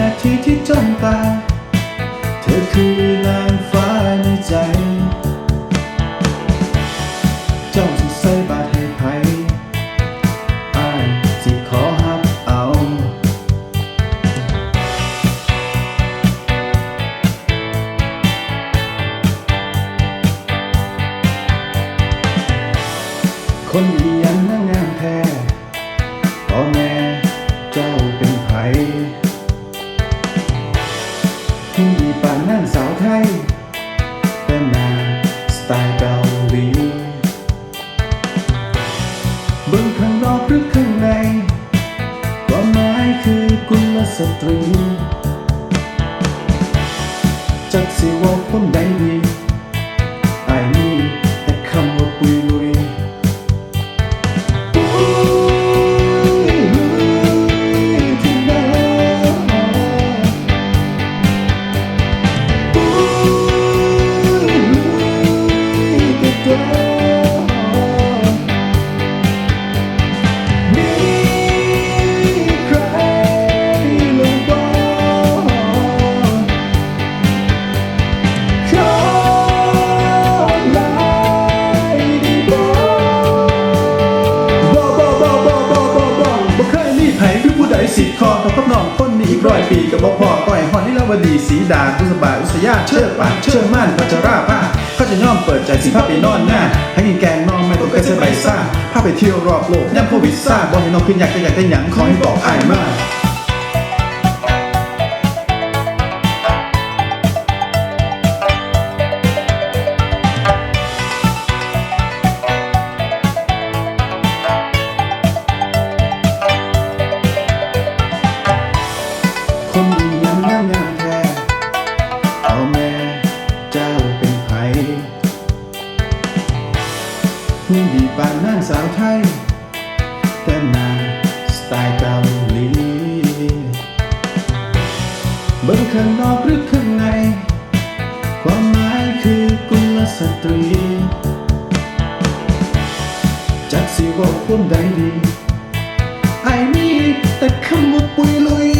นาทีที่จ้องตา เธอคือนางฟ้าในใจานนั่นสาวไทย แต่นาสไตล์เกาหลีเบิ่งข้างนอกหรือข้างในความหมายคือกุลสตรีจักสิว่าคนใดดีไอายมีแต่คำว่าปุยลุยปุย ร้อยปีกับบ่พอก้อยหอนนี่ลาวดีสีดากุสบาอุสยาเชิดปากเชิดม่านปัจจราภาเขาจะย่อมเปิดใจสิภาไปนอนหน้าให้กินแกงนอนไม่ต้องเคยเสียใบซ่าภาพไปเที่ยวรอบโลกย่ำโควิดซ่าบอกให้น้องขึ้นอยากจะอยากได้หยังขอให้บอกอ้ายมากาวไทย แต่นาสไตล์เกาหลีเบิ่งข้างนอกหรือข้างใน ความหมายคือกุลสตรี จักสิบอกคนใดดีไอ้มีแต่คำว่าปุยลุย